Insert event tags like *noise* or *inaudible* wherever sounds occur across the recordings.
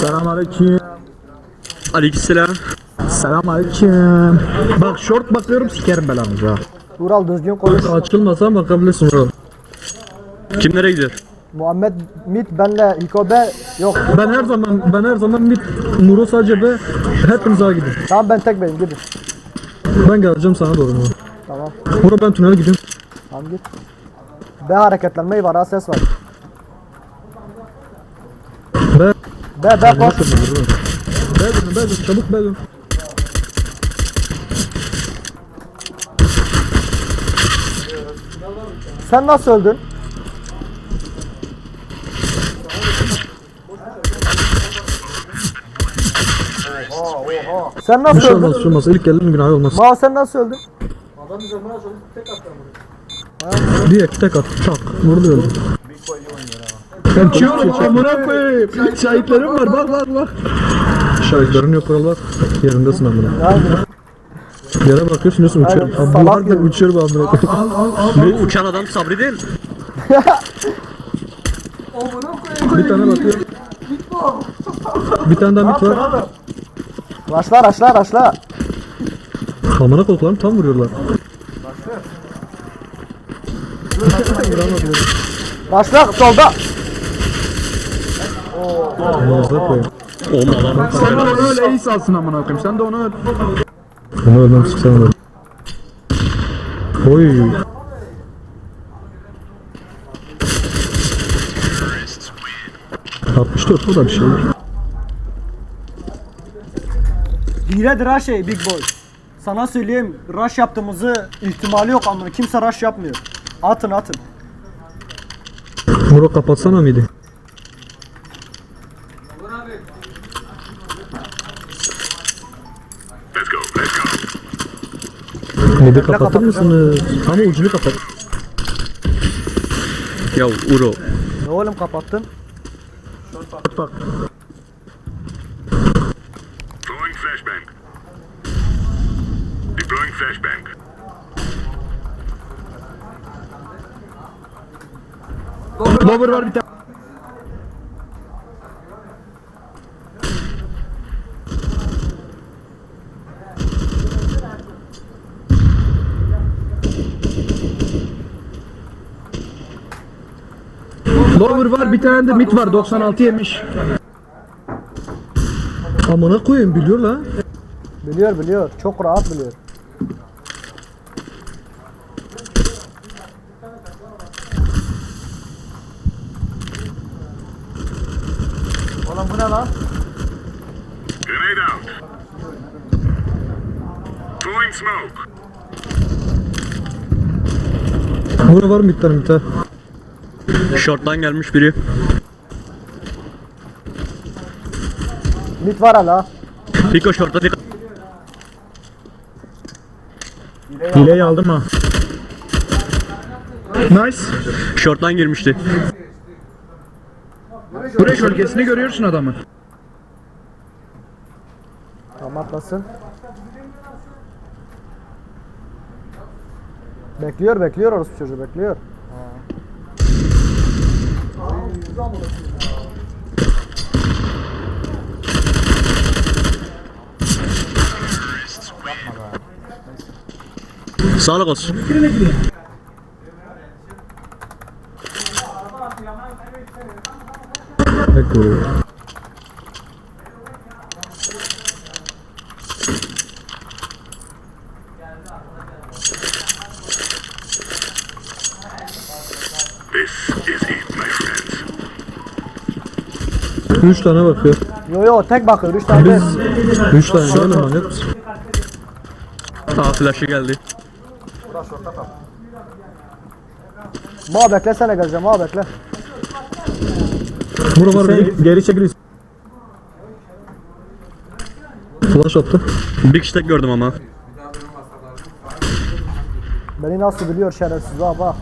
Selamünaleyküm. Aleykümselam. Selamünaleyküm. Bak short bakıyorum sikerim belanızı ha. Ural düzgün konuş. Açılmasan bakabilirsin Ural. Kim nereye gidiyor? Muhammed Mit benle Hikobe yok. Ben her zaman ben her zaman bir Muro sadece be hepiniz ağa gidin. Tamam ben tek benim gidin. Ben geleceğim sana doğru mu? Tamam. Muro ben tünele gidiyorum. Tamam git. B hareketlenmeyi var ha ses var. Be. Be dönün be dönün çabuk be dön. Sen nasıl öldün? Sen Bir nasıl şey olmaz öldün? bir şey olmaz. İlk geldiğim günah olmaz. Mao sen nasıl öldün? Diye tek at. Tak. Vurdu öldü. Kaçıyorum amına koyayım. Şahitlerim var bak bak bak. Şahitlerin yok Ural bak. Yerindesin amına. Yere bakıyorsun diyorsun. Aynen, Abi bu harbiden gibi. uçuyorum amına koyayım. Bu uçan adam Sabri değil. Bir tane bakıyorum. Bir tane daha mit var. raşla raşla raşla. Amına koyduklarım tam vuruyorlar. Raşla solda. Sen onu öyle iyi salsın amına koyayım. Sen de onu öyle. Bunu ölmem sıksana da. Oy. Altmış dört bu da bir şey. Hiledir ha şey Big Boy. Sana söyleyeyim rush yaptığımızı ihtimali yok ama kimse rush yapmıyor. Atın atın. Muro kapatsana mıydı? Midi kapatır mısınız? Ama ucunu kapat. Ya Uro. Ne oğlum kapattın? Bak. Throwing flashbang. Deploying flashbang. Lover var bir tane. Lover var bir tane de mid var 96 yemiş. Amına koyayım biliyor la. Biliyor biliyor. Çok rahat biliyor. Oğlum bu ne lan? Grenade out. Throwing smoke. Muro var mı bir tane bir tane? Short'tan gelmiş biri. Mit var hala. Fiko short'ta Fiko. Hileyi aldım ha. Nice. Short'tan girmişti. Buraya gölgesini görüyorsun adamı. Tam atlasın. Bekliyor bekliyor orası çocuğu bekliyor. Sağlık olsun. Eko. 3 tane bakıyor. Yo yo tek bakıyor 3 tane. Biz 3 tane değil mi manyak? Aa flash'ı geldi. Flash orta tam. Muha bekle sana geleceğim muha bekle. Vur var geri, geri çekil. Flash attı. Bir kişi gördüm ama. Beni nasıl biliyor şerefsiz ha bak.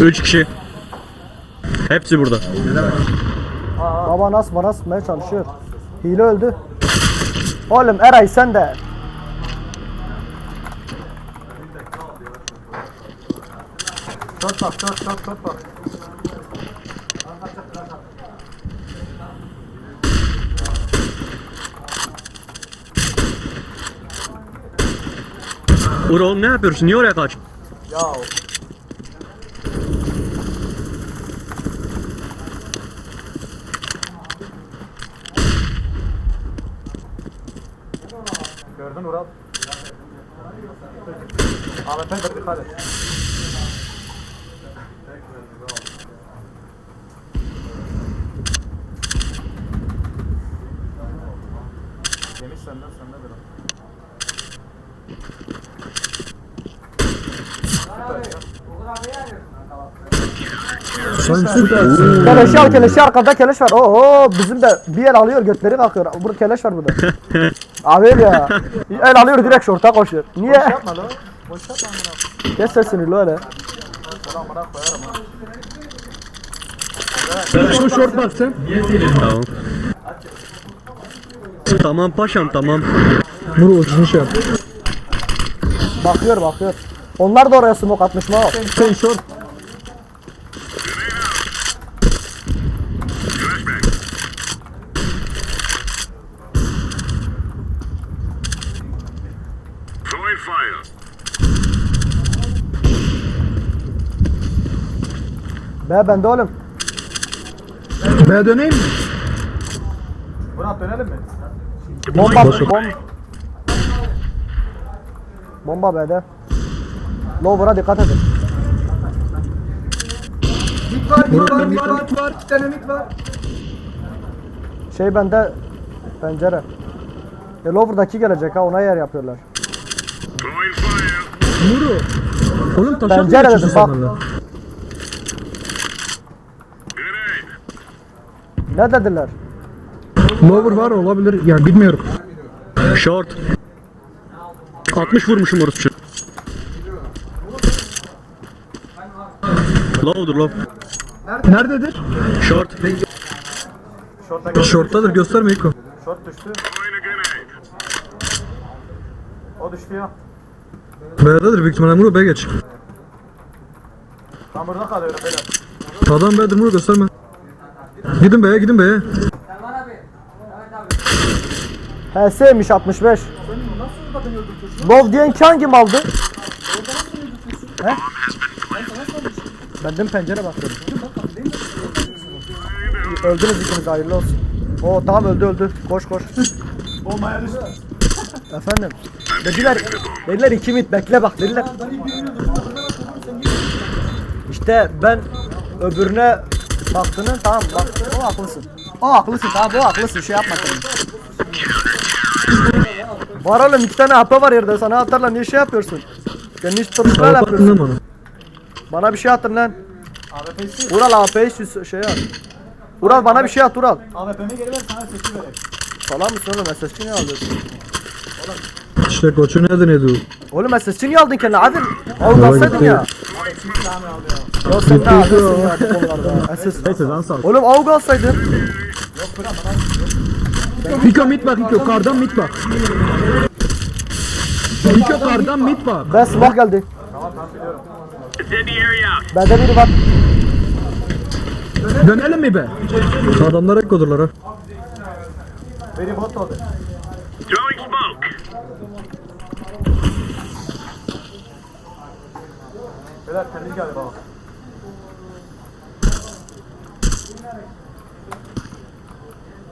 3 kişi. Hepsi burada. Baba nas bana sıkmaya çalışıyor. Hile öldü. Oğlum Eray sen de. Dört bak dört dört dört bak. Uğur oğlum ne yapıyorsun? Niye oraya kaç? Ya Senden sende bir Sen süpersin. Keleşi al keleşi arkada keleş var. Oo bizim de bir el alıyor götleri kalkıyor. Burada keleş var burada. *laughs* Abi ya. El alıyor direkt şorta koşuyor. Niye? Boş yapma lan. Boş yapma amına. Kes sesini lo hele. Şu short bak sen. Tamam. Tamam paşam tamam. Ucunu şey yap. Bakıyor bakıyor. Onlar da oraya smoke atmış mı? Sen fire. Be bende oğlum. B'ye döneyim mi? Murat dönelim mi? Bomba bomba. Bomba B'de. Lower'a dikkat edin. Burada mit var, mit var. Bir tane mit var. Şey bende pencere. E Lower'daki gelecek ha ona yer yapıyorlar. Muru. Oğlum taşak mı Pencere dedim, bak. Ne dediler? Lower var olabilir. Yani bilmiyorum. Short. 60 vurmuşum orası. Low'dur low. Nerededir? Short. Short'tadır gösterme İko. Short düştü. O düştü ya. B'dedir büyük ihtimalle Muru B geç. Ben burada kalıyorum beyler. Adam B'dir Muru gösterme. Gidin B'ye gidin B'ye. HS'ymiş 65. Love diyen ki hangim aldı? He? Ben de pencere bakıyorum. Öldünüz ikiniz hayırlı olsun. Oo tamam öldü öldü. Koş koş. Bombaya düştü. Efendim. Dediler, dediler iki mit bekle bak dediler. İşte ben öbürüne baktığını tamam bak o haklısın. O haklısın tamam o haklısın şey yapma. Var oğlum iki tane hapa var yerde sana atarlar niye şey yapıyorsun? Sen hiç tırtıklar Kapattın yapıyorsun. bana. Bana bir şey atın lan. Ural AP'yi şu şey at. Ural bana bir şey at Ural. AWP'mi geri ver sana sesi vereyim. Falan mısın oğlum SSC niye alıyorsun? İşte koçu nereden ediyor? Oğlum SSC niye aldın kendine? Hadi al alsaydın ya. Ya sen ne alıyorsun ya konularda? SS. Neyse lan sağ ol. Oğlum AUG alsaydın. İko mit bak kardan mit bak. İko kardan mit bak. Ben silah geldi. Bende biri var. Dönelim mi be? Adamlar ekkodurlar ha. Biri bot oldu. Throwing smoke. Beyler temiz geldi baba.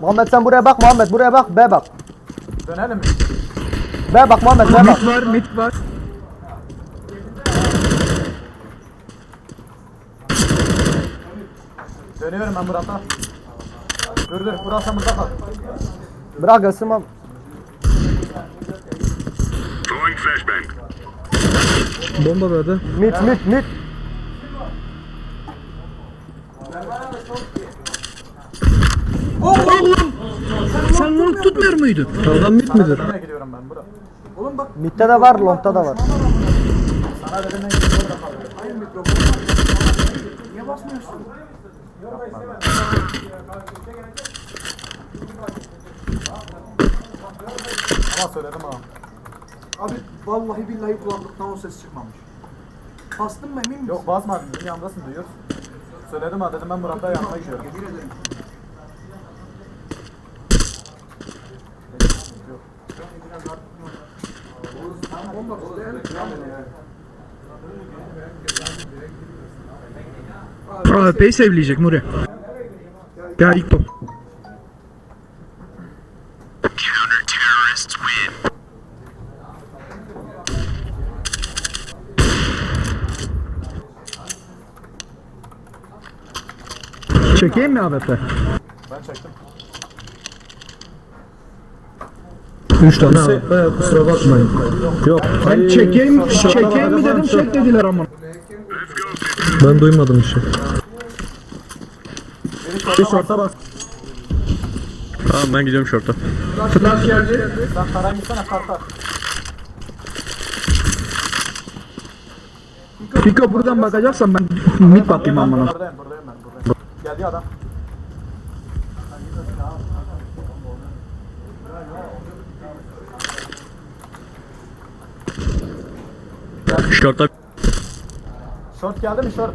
Muhammed sen buraya bak Muhammed buraya bak B bak. Dönelim mi? B bak Muhammed B bak. Mit var mit var. Dönüyorum ben Murat'a. Dur dur Murat sen burada kal. Bırak gelsin. Throwing flashbang. Bomba B'de. Mit mit mit. Sen onu tutmuyor muydun? Kardan mit midir? Gidiyorum ben Murat? Mitte de var, longta da var. Sana dedim ben gidip orada kalıyorum. Ama söyledim ha. Abi vallahi billahi kulaklıktan o ses çıkmamış. Bastın mı emin misin? Yok basmadım. Bizim yanımdasın duyuyorsun. Söyledim ha dedim ben Murat'la yanına gidiyorum. Yemin ederim. AWP'yi sevleyecek Nuri. Ya ilk top. Çekeyim mi AWP? Ben çektim. 3 tane AWP kusura bakmayın. Yok. Ben çekeyim, çekeyim mi dedim çek dediler ama. Ben duymadım işi. Bir şorta bas. Tamam ben gidiyorum şorta. Flash geldi. Sen karan gitsene karta. Piko buradan bakacaksan ben mid bakayım amına. Buradayım buradayım ben buradayım. Geldi adam. Şorta Short geldi mi short?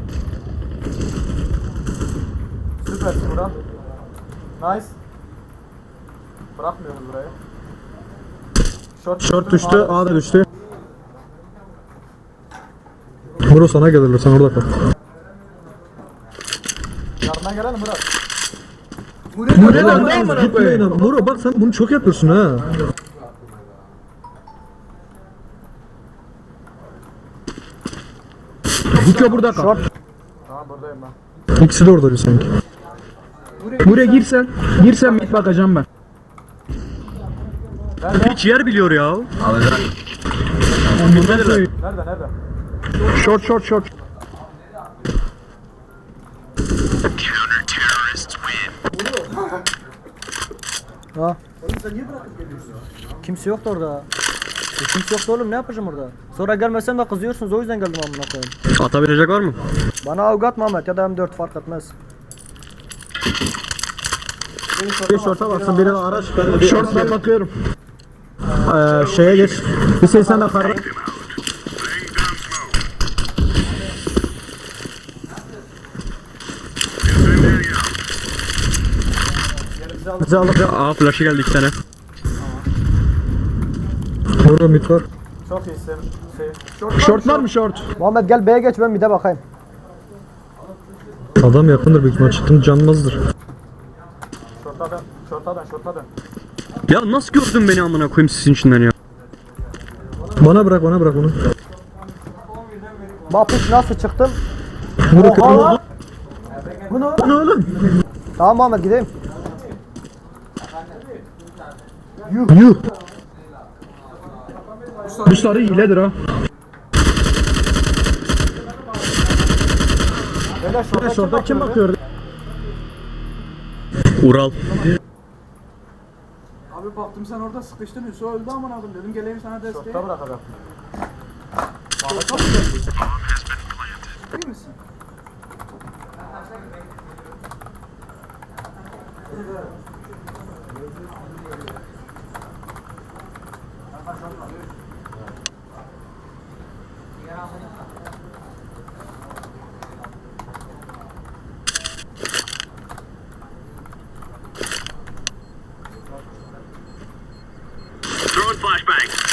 Süpersin Murat. Nice. Bırakmıyoruz burayı. Short, Short düştü, A da düştü. Muro sana gelirler, sen orada kal. Yarına gelelim Murat. Nuri lan da amına Gitmeyin abi. Muro bak sen bunu çok yapıyorsun ha. Piko burada kal. Tamam buradayım ben. İkisi de orada sanki. Buraya girsen, girsen mid bakacağım ben. hiç yer biliyor ya. Nerede nerede? Short short short. Ha. Kimse yoktu orada. E, kimse yoktu oğlum ne yapacağım orada? Sonra gelmesem de kızıyorsunuz o yüzden geldim amına koyayım. Atabilecek var mı? Bana avukat Mehmet ya da M4 fark etmez. Bir şorta baksın, biri araç, de Short ben bakıyorum. Ee, şeye geç. Bir şey sen de kar. Laying down smoke. Incendiary out. Bizi alıp Aa flash'ı geldi iki tane. Muro mid var. Çok iyisin. Şey. Short var mı short? Muhammed gel B'ye geç ben bir de bakayım. Adam yakındır büyük ihtimal. Çıktım canmazdır. Short'a dön. Dön. Ya nasıl gördün beni amına koyayım sizin içinden ya? Bana bırak, bana bırak onu. Mapuş nasıl çıktım? Muro kırmızı. Bunu. Ne oğlum? Tamam Muhammed gideyim. Yuh. Bu sarı hiledir ha. Short'a Şorta kim bakıyor? Ural. Abi baktım sen orada sıkıştın Hüso öldü aman abim dedim geleyim sana desteğe. Short'a bırakacağım. Değil misin? Throwing flashbang.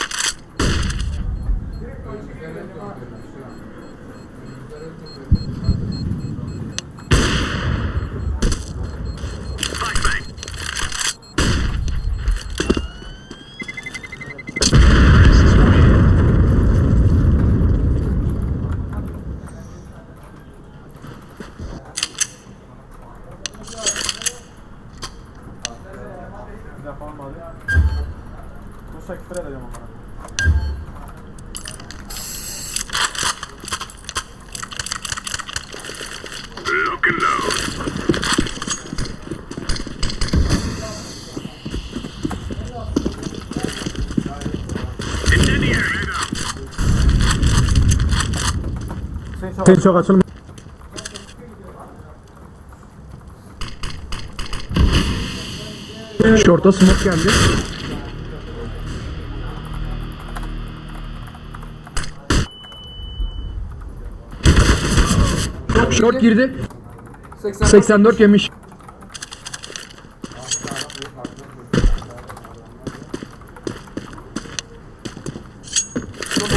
Hüseyin çok açılma. Short'a smoke geldi. Short girdi. 84 yemiş.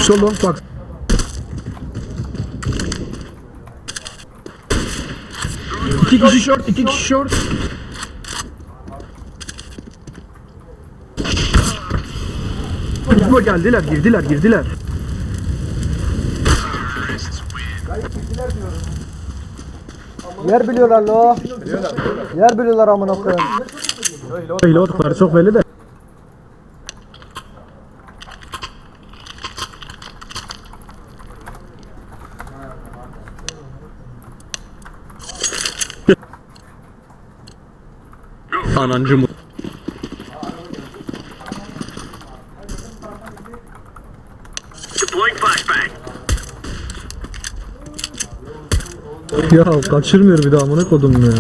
Sol long bak. İki kişi short, iki kişi short. Tutma geldiler, girdiler, girdiler. Yer biliyorlar lo. Yer biliyorlar amına koyayım. Hile oldukları çok belli de. Anancı mı? Deploying flashbang. Ya kaçırmıyor bir daha amına kodum ya.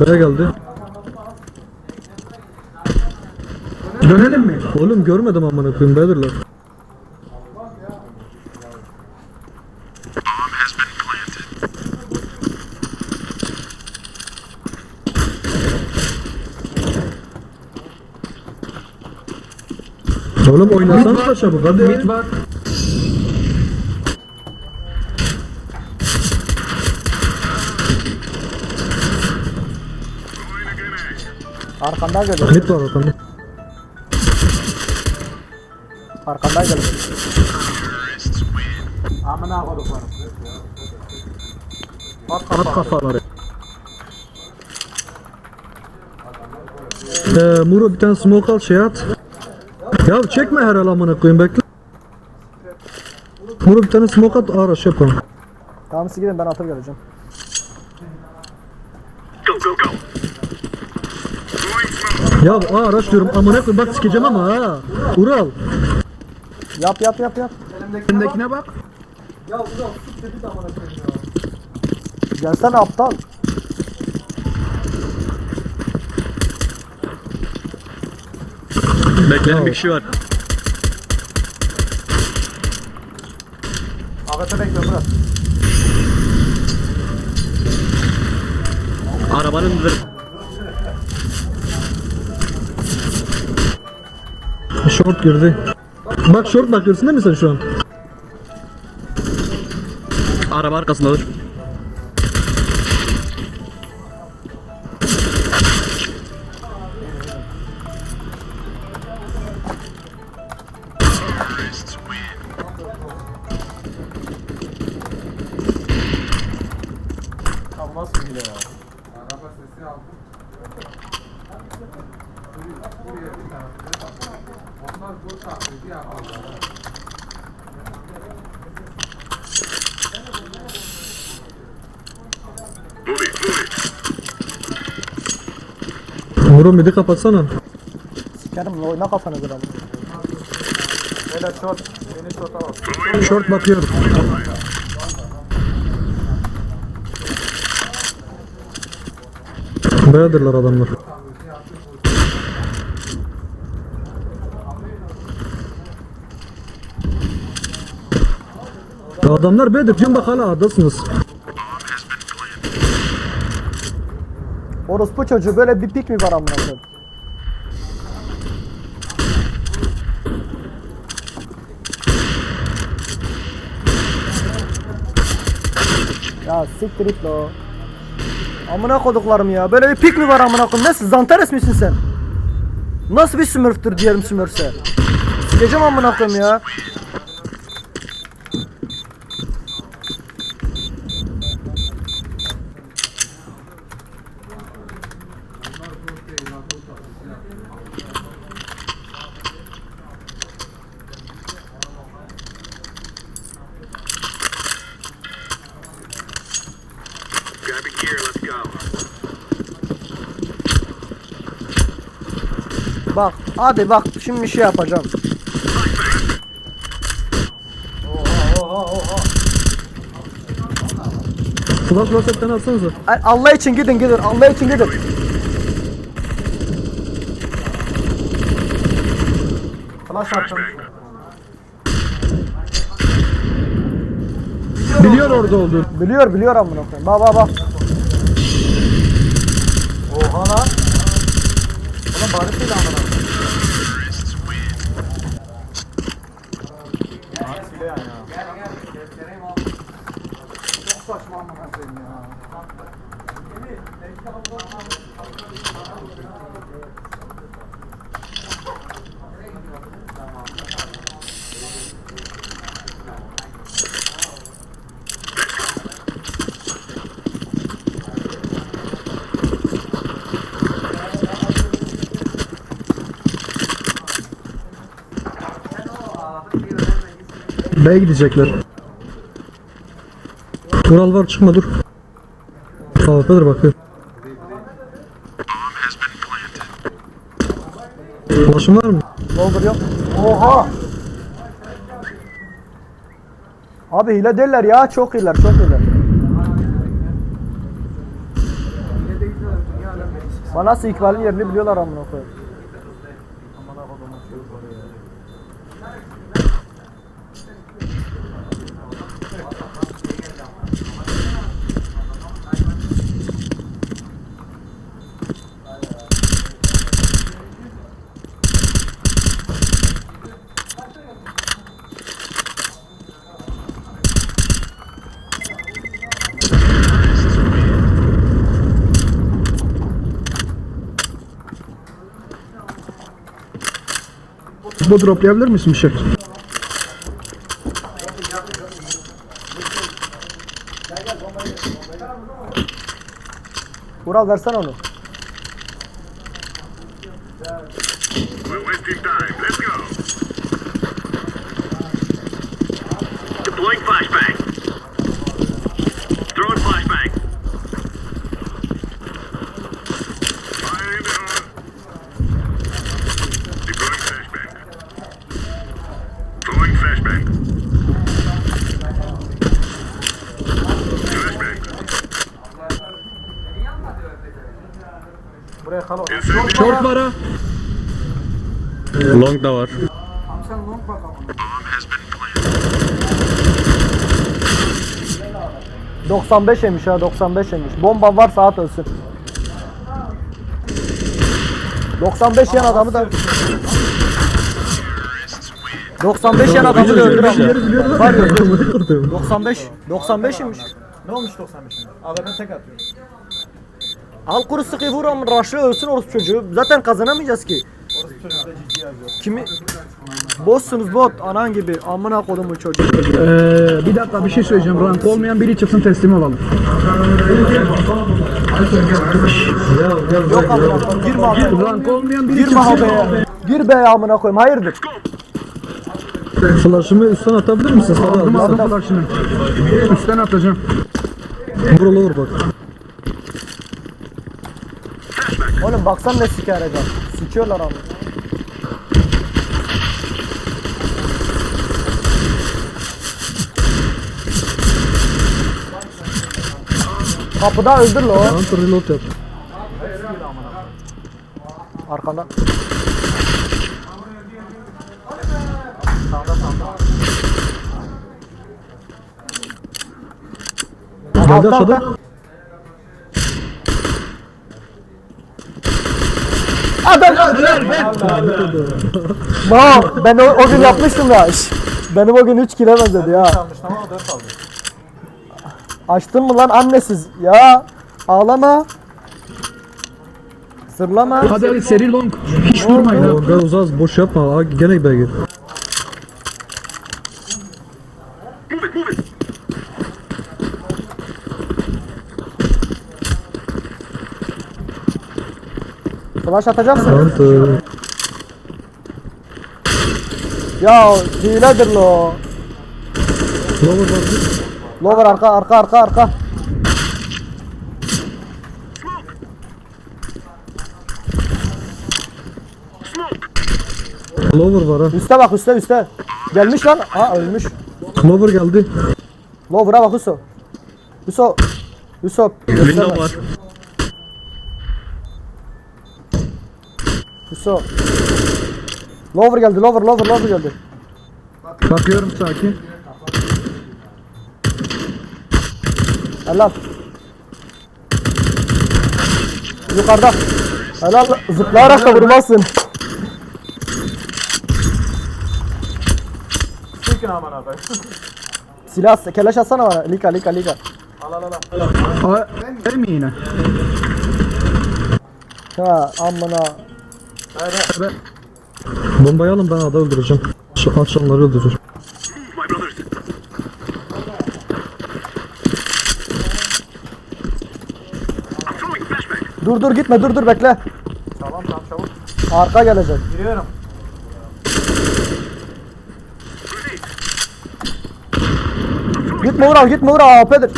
B'ye geldi. Dönelim mi? Oğlum görmedim amına koyayım B'dirler. Oğlum oynasan paşa bu hadi. Mid var. Arkandan geliyor. Mid var ortamda. Arkandan geliyor. Amına koduklarım. At kafaları. Ee, Muro bir tane smoke al şey at. Ya çekme her amına koyayım bekle. Muro bir tane smoke at araç yapalım. Tamam siz gidin ben atıp geleceğim. Ya araç diyorum amına koyayım bak sikeceğim ama ha. Ural. Yap yap yap yap. Öndekine bak. Ya ulan sık dedi de amına koyayım ya. Gelsene aptal. Bekleyen bir kişi var. AWP bekliyorum Murat. Arabanın üzeri. Short girdi. Bak short bakıyorsun değil mi sen şu an? Araba arkasındadır. Muro midi kapatsana. Sikerim oyna kafanı biraz. Beyler short. Beni short'a bak. Short bakıyor. B'dirler adamlar. Adamlar B'dir. Cim bak hala A'dasınız. Orospu çocuğu böyle bir pik mi var amına koyayım? Ya siktir it lo. Amına koduklarım ya. Böyle bir pik mi var amına koyayım? Nasıl Zantares misin sen? Nasıl bir smurftür diyelim smurfse? Sikeceğim amına koyayım ya. Hadi bak şimdi şey yapacağım. Flash rosetten atsanıza. Ay, Allah için gidin gidin Allah için gidin. Flash attım. Biliyor orada olduğunu. Biliyor biliyor amına koyayım. Bak bak bak. Oha lan. Oğlum bari değil amına. Hile yani ya. Çok saçma amına koyayım ya. B'ye gidecekler. Vural var çıkma dur. AWP'dir bakıyor. Ulaşım var mı? Doldur yok. Oha. Abi hile derler ya çok iyiler çok iyiler. Bana nasıl ikbalin yerini biliyorlar amına koyayım. Bu droplayabilir misin bir şey? Vural versene onu. We're wasting time. Let's go. Deploying flashbang. Throwing flashbang. Fire in the hole. Deploying flashbang. Throwing flashbang. Flashbang. Buraya kal o. Incendiary. Short var ha. Long da var. Tamam sen long bak ama. 95 yemiş ha 95 yemiş. Bomba varsa at ölsün. 95 yan adamı da 95 yan adamı da öldür ama. Var ya 95 95 yemiş. Ne olmuş 95'inde? Abi ben tek atıyorum. Al kuru sıkı vur ama Raşlı ölsün orası çocuğu. Zaten kazanamayacağız ki. Kimi Bozsunuz bot anan gibi amına kodumu çocuk. Ee, bir dakika bir şey söyleyeceğim. Rank olmayan biri çıksın teslim olalım. Yok amına koyayım girme abi. Rank olmayan biri Girme çıksın. habeye. Gir be amına koyayım hayırdır? Flash'ımı üstten atabilir misin? Aldım aldım flash'ını. Üstten atacağım. Olur bak. Oğlum baksan ne siker eder. Sikiyorlar ama. Kapıda öldür lo. Counter reload yap. Arkanda. Geldi Altta, aşağıda. altta. Adam Bak ben o, o gün yapmıştım ya. Şş, Benim o gün 3 kilo benzedi ya. Almış tamam 4 aldı. Açtın mı lan annesiz? Ya ağlama. Sırlama. Hadi hadi seri long. Hiç durmayın. Gel uzaz boş yapma. Ha, Gene B'ye gir. Move it, move it. Flash atacaksın. Ya hiledir lo. Lower var. Lower arka arka arka arka. Lower var ha. Üste bak üste üste. Gelmiş lan. Ha ölmüş. Lower geldi. Lower'a bak Hüso. Hüso. Hüso. Window var. Hüso. Lower geldi lower lower lower geldi. Bakıyorum sakin. Helal. Yukarıda. Helal. Zıplayarak da vurmazsın. Sıkın aman abi. *laughs* Silah keleş atsana bana. Lika lika lika. Al al al. al. Aa, mi yine? Ha amına. Bombayı alın ben ada öldüreceğim. Şu akşamları öldürür. Dur dur gitme dur dur bekle. Tamam tamam çabuk. Arka gelecek. Giriyorum. Gitme Ural gitme Ural AP'dir.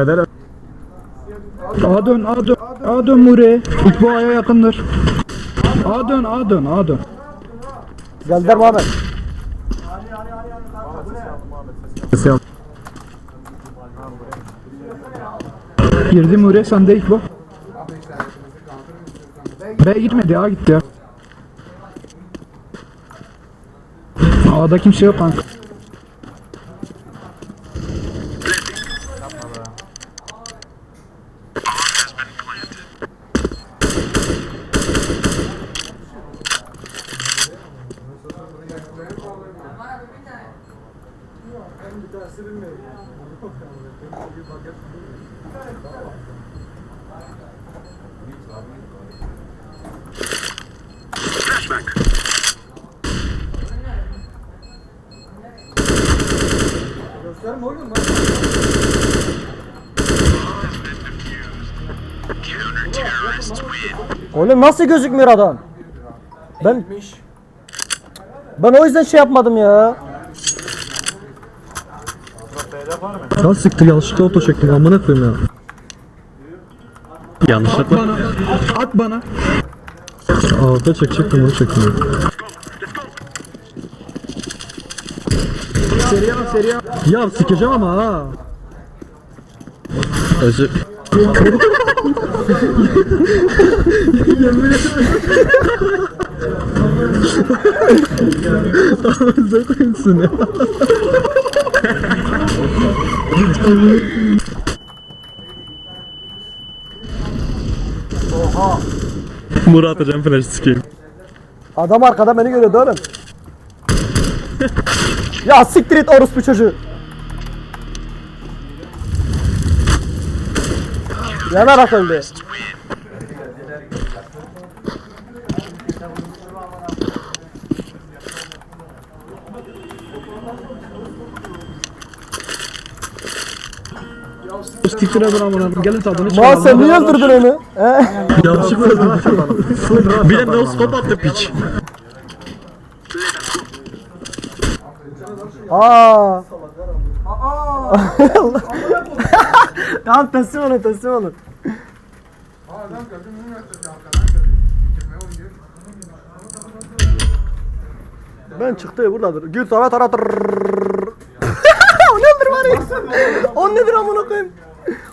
Beder. A dön A dön. A dön Mure. İlk bu aya yakındır. A dön A dön A dön. Geldiler Muhammed. Girdi Mure sende ilk bu. B gitmedi A gitti ya. A'da kimse yok kanka. Gözükmüyor adam? Ben ben o yüzden şey yapmadım ya. Lan siktir yanlışlıkla oto çektim amına koyayım ya. Yanlışlıkla. Bana at bana. Orta çekecektim bunu çektim. ya. Seriye bak seriye. Ya sikeceğim ama ha. Özür. *laughs* Zevklisin ya. Murat atacağım flash sikeyim. Adam arkada beni görüyordu oğlum. ya siktir et orospu çocuğu. Yanarak öldü. Siktir edin amına. koyayım. Gelin tadını Muha çıkaralım. sen niye öldürdün onu? He? Yanlışlıkla öldürdüm. Bir de no scope attı piç. Aa. *laughs* *laughs* tamam teslim olun teslim olun. Ben çıktı buradadır. Gül tara tara o ne öldür bari? o nedir amına koyayım?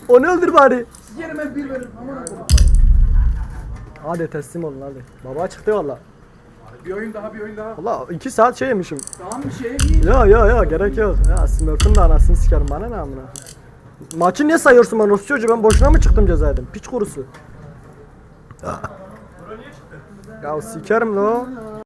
O ne öldür bari? Yerime bir verin. Aman Allah'ım. Hadi teslim olun hadi. Baba çıktı valla. Bir oyun daha bir oyun daha. Valla iki saat şey yemişim. Tamam bir giyin. Ya ya ya gerek yok. Ya Smurf'ın da anasını sikerim bana ne amına. Maçı niye sayıyorsun bana Rus çocuğu ben boşuna mı çıktım cezaevden? Piç kurusu. Ya sikerim lo.